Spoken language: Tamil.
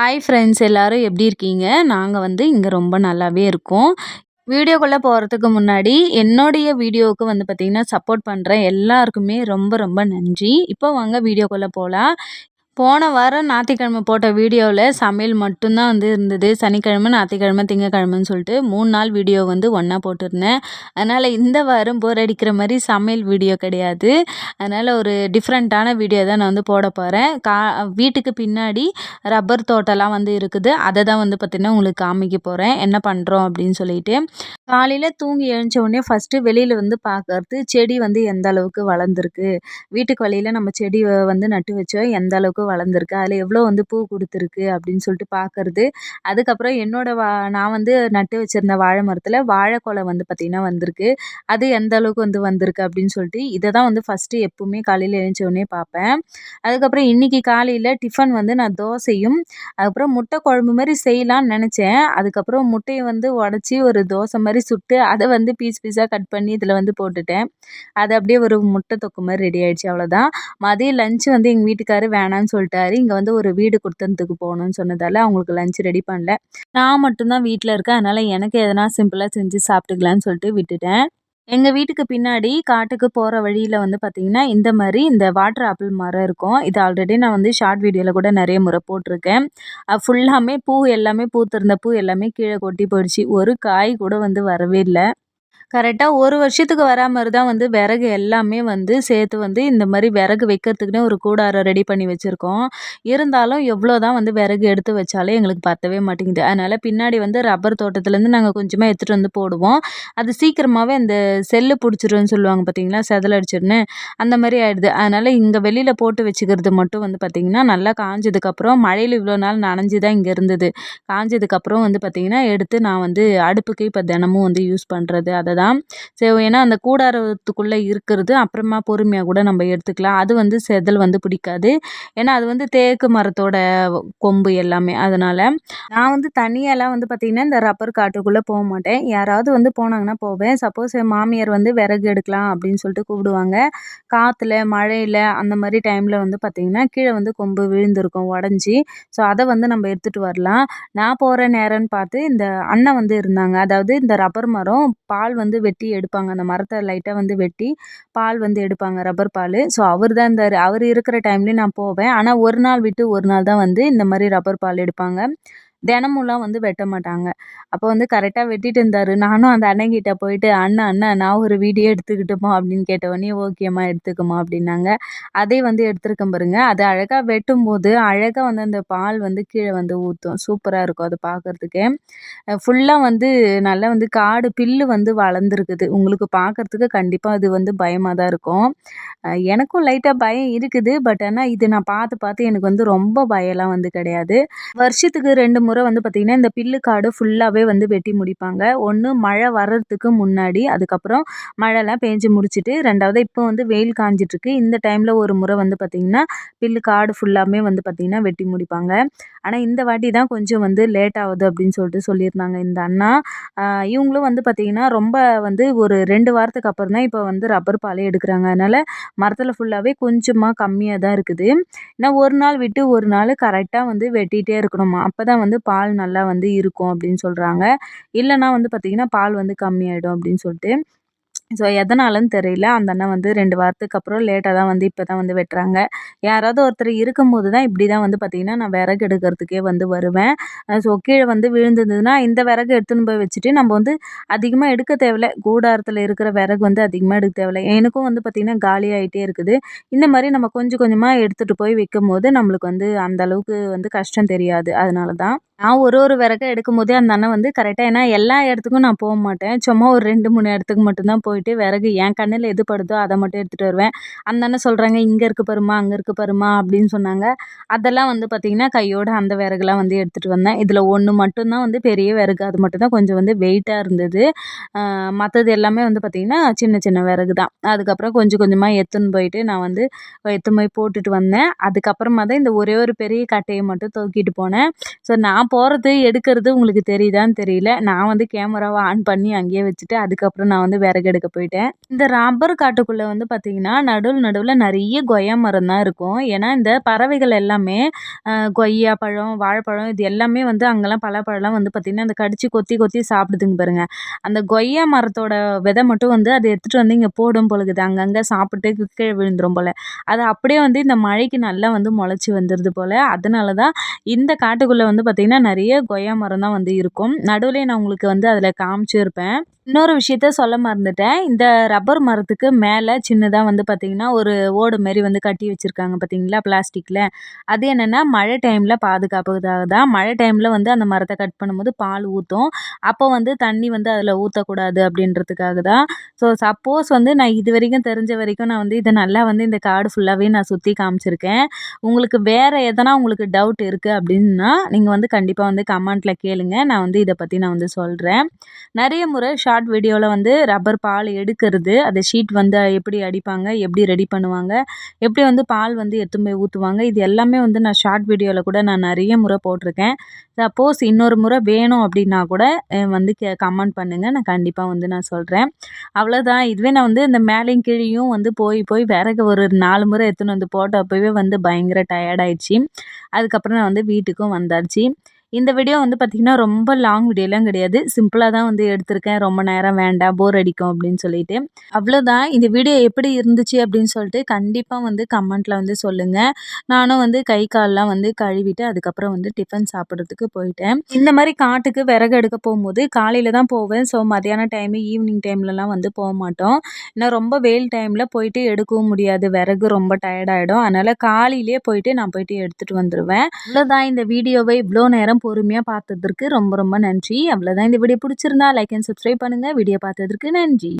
ஹாய் ஃப்ரெண்ட்ஸ் எல்லோரும் எப்படி இருக்கீங்க? நாங்கள் வந்து இங்கே ரொம்ப நல்லாவே இருக்கோம். வீடியோக்குள்ளே போகிறதுக்கு முன்னாடி என்னுடைய வீடியோவுக்கு வந்து பார்த்திங்கன்னா சப்போர்ட் பண்ணுற எல்லாருக்குமே ரொம்ப ரொம்ப நன்றி. இப்போ வாங்க வீடியோக்குள்ளே போகலாம் போன வாரம் ஞாயிற்றுக்கிழமை போட்ட வீடியோவில் சமையல் மட்டும்தான் வந்து இருந்தது. சனிக்கிழமை ஞாயிற்றுக்கிழமை திங்கக்கிழமைன்னு சொல்லிட்டு மூணு நாள் வீடியோ வந்து ஒன்றா போட்டிருந்தேன். அதனால் இந்த வாரம் போர் அடிக்கிற மாதிரி சமையல் வீடியோ கிடையாது. அதனால் ஒரு டிஃப்ரெண்ட்டான வீடியோ தான் நான் வந்து போட போகிறேன் கா வீட்டுக்கு பின்னாடி ரப்பர் தோட்டம்லாம் வந்து இருக்குது. அதை தான் வந்து பார்த்திங்கன்னா உங்களுக்கு காமிக்க போகிறேன் என்ன பண்ணுறோம் அப்படின்னு சொல்லிட்டு. காலையில் தூங்கி எழுந்த உடனே ஃபஸ்ட்டு வெளியில் வந்து பார்க்கறது செடி வந்து எந்த அளவுக்கு வளர்ந்துருக்கு? வீட்டுக்கு வழியில் நம்ம செடி வந்து நட்டு வச்சோம். எந்த அளவுக்கு வளர்ந்துருக்கு. அதில் எவ்வளோ வந்து பூ கொடுத்துருக்கு அப்படின்னு சொல்லிட்டு பார்க்கறது அதுக்கப்புறம் என்னோடய வா நான் வந்து நட்டு வச்சுருந்த வாழை மரத்தில் வாழைக்கொலை வந்து பார்த்திங்கன்னா வந்திருக்கு. அது எந்த அளவுக்கு வந்து வந்திருக்கு அப்படின்னு சொல்லிட்டு இதை தான் வந்து ஃபஸ்ட்டு எப்போவுமே காலையில் எழுந்தோடனே பார்ப்பேன் அதுக்கப்புறம் இன்றைக்கி காலையில் டிஃபன் வந்து நான் தோசையும் அதுக்கப்புறம் முட்டை குழம்பு மாதிரி செய்யலான்னு நினச்சேன். அதுக்கப்புறம் முட்டையை வந்து உடச்சி ஒரு தோசை மாதிரி சுட்டு அதை வந்து பீஸ் பீஸாக கட் பண்ணி இதில் வந்து போட்டுட்டேன். அது அப்படியே ஒரு முட்டை தொக்கு மாதிரி ரெடி ஆகிடுச்சு அவ்வளோதான் மதியம் லஞ்சு வந்து எங்கள் வீட்டுக்காரர் வேணான்னு சொல்லிட்டாரு. இங்கே வந்து ஒரு வீடு கொடுத்தனத்துக்கு போகணுன்னு சொன்னதால் அவங்களுக்கு லஞ்ச் ரெடி பண்ணல. நான் மட்டும்தான் வீட்டில் இருக்கேன். அதனால் எனக்கு எதனா சிம்பிளாக செஞ்சு சாப்பிட்டுக்கலான்னு சொல்லிட்டு விட்டுட்டேன். எங்கள் வீட்டுக்கு பின்னாடி காட்டுக்கு போகிற வழியில் வந்து பார்த்திங்கன்னா இந்த மாதிரி இந்த வாட்டர் ஆப்பிள் மரம் இருக்கும். இது ஆல்ரெடி நான் வந்து ஷார்ட் வீடியோவில் கூட நிறைய முறை போட்டிருக்கேன். ஃபுல்லாமே பூ எல்லாமே பூத்திருந்த பூ எல்லாமே கீழே கொட்டி போயிடுச்சு. ஒரு காய் கூட வந்து வரவே இல்லை. கரெக்டாக ஒரு வருஷத்துக்கு வரா மாதிரி தான் வந்து விறகு எல்லாமே வந்து சேர்த்து வந்து இந்த மாதிரி விறகு வைக்கிறதுக்குனே ஒரு கூடாரம் ரெடி பண்ணி வச்சுருக்கோம். இருந்தாலும் எவ்வளோ தான் வந்து விறகு எடுத்து வச்சாலே எங்களுக்கு பத்தவே மாட்டேங்குது. அதனால் பின்னாடி வந்து ரப்பர் தோட்டத்துலேருந்து நாங்கள் கொஞ்சமாக எடுத்துகிட்டு வந்து போடுவோம். அது சீக்கிரமாகவே அந்த செல்லு பிடிச்சிருன்னு சொல்லுவாங்க பார்த்தீங்களா செதலடிச்சிருன்னு அந்த மாதிரி ஆகிடுது அதனால் இங்கே வெளியில் போட்டு வச்சுக்கிறது மட்டும் வந்து பார்த்திங்கன்னா நல்லா காஞ்சதுக்கப்புறம் மழையில் இவ்வளோ நாள் நனைஞ்சு தான் இங்கே இருந்தது. காஞ்சதுக்கப்புறம் வந்து பார்த்திங்கன்னா எடுத்து நான் வந்து அடுப்புக்கு இப்போ தினமும் வந்து யூஸ் பண்ணுறது அதை தான். சரி ஏன்னா அந்த கூடாரத்துக்குள்ளே இருக்கிறது அப்புறமா பொறுமையாக கூட நம்ம எடுத்துக்கலாம். அது வந்து செதல் வந்து பிடிக்காது. ஏன்னா அது வந்து தேக்கு மரத்தோட கொம்பு எல்லாமே. அதனால் நான் வந்து தனியாலாம் வந்து பார்த்திங்கன்னா இந்த ரப்பர் காட்டுக்குள்ளே போக மாட்டேன். யாராவது வந்து போனாங்கன்னா போவேன். சப்போஸ் என் மாமியார் வந்து விறகு எடுக்கலாம் அப்படின்னு சொல்லிட்டு கூப்பிடுவாங்க. காற்றுல மழையில் அந்த மாதிரி டைமில் வந்து பார்த்திங்கன்னா கீழே வந்து கொம்பு விழுந்திருக்கும் உடஞ்சி. ஸோ அதை வந்து நம்ம எடுத்துகிட்டு வரலாம். நான் போகிற நேரம்னு பார்த்து இந்த அண்ணன் வந்து இருந்தாங்க. அதாவது இந்த ரப்பர் மரம் பால் வந்து வந்து வெட்டி எடுப்பாங்க. அந்த மரத்தை லைட்டாக வந்து வெட்டி பால் வந்து எடுப்பாங்க ரப்பர் பால். ஸோ அவர் தான் இந்த அவர் இருக்கிற டைம்லேயும் நான் போவேன். ஆனால் ஒரு நாள் விட்டு ஒரு நாள் தான் வந்து இந்த மாதிரி ரப்பர் பால் எடுப்பாங்க. தினமும்லாம் வந்து வெட்ட மாட்டாங்க. அப்போ வந்து கரெக்டாக வெட்டிட்டு இருந்தார். நானும் அந்த அண்ணங்கிட்ட போயிட்டு அண்ணா அண்ணா நான் ஒரு வீடியோ எடுத்துக்கிட்டுமா? அப்படின்னு கேட்டவொடனே ஓகேம்மா எடுத்துக்கோமா அப்படின்னாங்க. அதே வந்து எடுத்துருக்கேன் பாருங்க. அது அழகாக வெட்டும்போது அழகாக வந்து அந்த பால் வந்து கீழே வந்து ஊற்றும் சூப்பராக இருக்கும் அது பார்க்குறதுக்கே ஃபுல்லாக வந்து நல்லா வந்து காடு பில்லு வந்து வளர்ந்துருக்குது. உங்களுக்கு பார்க்குறதுக்கு கண்டிப்பாக அது வந்து பயமாக தான் இருக்கும். எனக்கும் லைட்டாக பயம் இருக்குது. பட் ஆனால் இது நான் பார்த்து பார்த்து எனக்கு வந்து ரொம்ப பயம்லாம் வந்து கிடையாது. வருஷத்துக்கு ரெண்டு முறை வந்து பார்த்திங்கன்னா இந்த பில்லு காடு ஃபுல்லாகவே வந்து வெட்டி முடிப்பாங்க. ஒன்று மழை வர்றதுக்கு முன்னாடி அதுக்கப்புறம் மழைலாம் பேஞ்சு முடிச்சுட்டு ரெண்டாவது இப்போ வந்து வெயில் காஞ்சிட்ருக்கு. இந்த டைமில் ஒரு முறை வந்து பார்த்திங்கன்னா பில்லு காடு ஃபுல்லாமே வந்து பார்த்திங்கன்னா வெட்டி முடிப்பாங்க. ஆனால் இந்த வாட்டி தான் கொஞ்சம் வந்து லேட் ஆகுது அப்படின்னு சொல்லிட்டு சொல்லியிருந்தாங்க இந்த அண்ணா. இவங்களும் வந்து பார்த்திங்கன்னா ரொம்ப வந்து ஒரு ரெண்டு வாரத்துக்கு அப்புறம் தான் இப்போ வந்து ரப்பர் பாலே எடுக்கிறாங்க. அதனால் மரத்தில் ஃபுல்லாகவே கொஞ்சமாக கம்மியாக தான் இருக்குது. ஏன்னா ஒரு நாள் விட்டு ஒரு நாள் கரெக்டாக வந்து வெட்டிகிட்டே இருக்கணுமா? அப்போ தான் வந்து பால் நல்லா வந்து இருக்கும் அப்படின்னு சொல்கிறாங்க இல்லைன்னா வந்து பார்த்திங்கன்னா பால் வந்து கம்மியாயிடும் அப்படின்னு சொல்லிட்டு. ஸோ எதனாலன்னு தெரியல. அந்த அண்ணன் வந்து ரெண்டு வாரத்துக்கு அப்புறம் லேட்டாக தான் வந்து இப்போ தான் வந்து வெட்டுறாங்க. யாராவது ஒருத்தர் இருக்கும்போது தான் இப்படி தான் வந்து பார்த்திங்கன்னா நான் விறகு எடுக்கிறதுக்கே வந்து வருவேன். ஸோ கீழே வந்து விழுந்ததுன்னா இந்த விறகு எடுத்துன்னு போய் வச்சுட்டு நம்ம வந்து அதிகமாக எடுக்க தேவையில்ல. கூடாரத்தில் இருக்கிற விறகு வந்து அதிகமாக எடுக்க தேவையில்ல. எனக்கும் வந்து பார்த்திங்கன்னா காலியாகிட்டே இருக்குது. இந்த மாதிரி நம்ம கொஞ்சம் கொஞ்சமாக எடுத்துகிட்டு போய் வைக்கும் போது நம்மளுக்கு வந்து அந்த அளவுக்கு வந்து கஷ்டம் தெரியாது. அதனால தான் நான் ஒரு ஒரு விறகு எடுக்கும்போதே அந்த அண்ணன் வந்து கரெக்டாக ஏன்னா எல்லா இடத்துக்கும் நான் போக மாட்டேன். சும்மா ஒரு ரெண்டு மூணு இடத்துக்கு மட்டும்தான் போயிட்டு விறகு என் கண்ணில் எது படுதோ அதை மட்டும் எடுத்துகிட்டு வருவேன். அந்த அண்ணன் சொல்கிறாங்க இங்கே இருக்க பாருமா அங்கே இருக்க பாருமா அப்படின்னு சொன்னாங்க. அதெல்லாம் வந்து பார்த்திங்கன்னா கையோடு அந்த விறகுலாம் வந்து எடுத்துகிட்டு வந்தேன். இதில் ஒன்று மட்டும்தான் வந்து பெரிய விறகு அது மட்டும்தான் கொஞ்சம் வந்து வெயிட்டாக இருந்தது. மற்றது எல்லாமே வந்து பார்த்திங்கன்னா சின்ன சின்ன விறகு தான் அதுக்கப்புறம் கொஞ்சம் கொஞ்சமாக எடுத்துன்னு போயிட்டு நான் வந்து எத்துன்னு போய் போட்டுட்டு வந்தேன். அதுக்கப்புறமா தான் இந்த ஒரே ஒரு பெரிய கட்டையை மட்டும் தூக்கிட்டு போனேன். ஸோ நான் நான் போகிறது எடுக்கிறது உங்களுக்கு தெரியுதான்னு தெரியல. நான் வந்து கேமராவை ஆன் பண்ணி அங்கேயே வச்சுட்டு அதுக்கப்புறம் நான் வந்து விறகு எடுக்க போயிட்டேன். இந்த ரப்பர் காட்டுக்குள்ளே வந்து பார்த்திங்கன்னா நடுவில் நடுவில் நிறைய கொய்யா மரம் தான் இருக்கும். ஏன்னா இந்த பறவைகள் எல்லாமே கொய்யா பழம் வாழைப்பழம் இது எல்லாமே வந்து அங்கெல்லாம் பழப்பழம்லாம் வந்து பார்த்திங்கன்னா அந்த கடிச்சு கொத்தி கொத்தி சாப்பிடுதுங்க பாருங்கள் அந்த கொய்யா மரத்தோட விதை மட்டும் வந்து அதை எடுத்துகிட்டு வந்து இங்கே போடும் பொழுது அங்கங்கே சாப்பிட்டு கீழே விழுந்துடும் போல். அது அப்படியே வந்து இந்த மழைக்கு நல்லா வந்து முளைச்சி வந்துடுது போல். அதனால தான் இந்த காட்டுக்குள்ளே வந்து பார்த்திங்கன்னா நிறைய கொய்யா மரம் தான் வந்து இருக்கும். நடுவில் நான் உங்களுக்கு வந்து அதில் காமிச்சிருப்பேன். இன்னொரு விஷயத்த சொல்ல மறந்துட்டேன். இந்த ரப்பர் மரத்துக்கு மேலே சின்னதாக வந்து பார்த்திங்கன்னா ஒரு ஓடு மாரி வந்து கட்டி வச்சுருக்காங்க பார்த்தீங்களா பிளாஸ்டிக்கில் அது என்னென்னா மழை டைமில் பாதுகாப்புக்காக தான். மழை டைமில் வந்து அந்த மரத்தை கட் பண்ணும்போது பால் ஊற்றும் அப்போ வந்து தண்ணி வந்து அதில் ஊற்றக்கூடாது அப்படின்றதுக்காக தான். ஸோ சப்போஸ் வந்து நான் இது வரைக்கும் தெரிஞ்ச வரைக்கும் நான் வந்து இதை நல்லா வந்து இந்த காடு ஃபுல்லாகவே நான் சுற்றி காமிச்சிருக்கேன். உங்களுக்கு வேறு எதனா உங்களுக்கு டவுட் இருக்குது அப்படின்னா நீங்கள் வந்து கண்டிப்பாக வந்து கமெண்ட்டில் கேளுங்க. நான் வந்து இதை பற்றி நான் வந்து சொல்கிறேன் நிறைய முறை ஷார்ட் வீடியோவில் வந்து ரப்பர் பால் எடுக்கிறது. அது ஷீட் வந்து எப்படி அடிப்பாங்க எப்படி ரெடி பண்ணுவாங்க எப்படி வந்து பால் வந்து எடுத்துன்னு போய் ஊற்றுவாங்க இது எல்லாமே வந்து நான் ஷார்ட் வீடியோவில் கூட நான் நிறைய முறை போட்டிருக்கேன். சப்போஸ் இன்னொரு முறை வேணும் அப்படின்னா கூட வந்து கே கமெண்ட் பண்ணுங்கள் நான் கண்டிப்பாக வந்து நான் சொல்கிறேன் அவ்வளோதான் இதுவே நான் வந்து இந்த மேலேயும் கீழேயும் வந்து போய் போய் விறகு ஒரு நாலு முறை எடுத்துன்னு வந்து போட்டப்பவே வந்து பயங்கர டயர்டாயிடுச்சு அதுக்கப்புறம் நான் வந்து வீட்டுக்கும் வந்தாச்சு. இந்த வீடியோ வந்து பார்த்திங்கன்னா ரொம்ப லாங் வீடியோலாம் கிடையாது. சிம்பிளாக தான் வந்து எடுத்திருக்கேன். ரொம்ப நேரம் வேண்டாம் போர் அடிக்கும் அப்படின்னு சொல்லிட்டு. அவ்வளோதான் இந்த வீடியோ எப்படி இருந்துச்சு அப்படின்னு சொல்லிட்டு கண்டிப்பாக வந்து கமெண்ட்டில் வந்து சொல்லுங்கள் நானும் வந்து கை கால்லாம் வந்து கழுவிட்டு அதுக்கப்புறம் வந்து டிஃபன் சாப்பிட்றதுக்கு போயிட்டேன். இந்த மாதிரி காட்டுக்கு விறகு எடுக்க போகும்போது காலையில் தான் போவேன். ஸோ மதியான டைமு ஈவினிங் டைம்லலாம் வந்து போக மாட்டோம். ஏன்னா ரொம்ப வெயில் டைமில் போயிட்டு எடுக்கவும் முடியாது. விறகு ரொம்ப டயர்டாகிடும் அதனால் காலையிலேயே போயிட்டு நான் போயிட்டு எடுத்துகிட்டு வந்துடுவேன் இவ்வளோதான் இந்த வீடியோவை இவ்வளோ நேரம் பொறுமையாக பார்த்ததற்கு ரொம்ப ரொம்ப நன்றி. அவ்வளோதான் இந்த வீடியோ பிடிச்சிருந்தா லைக் அண்ட் சப்ஸ்கிரைப் பண்ணுங்கள் வீடியோ பார்த்ததற்கு நன்றி.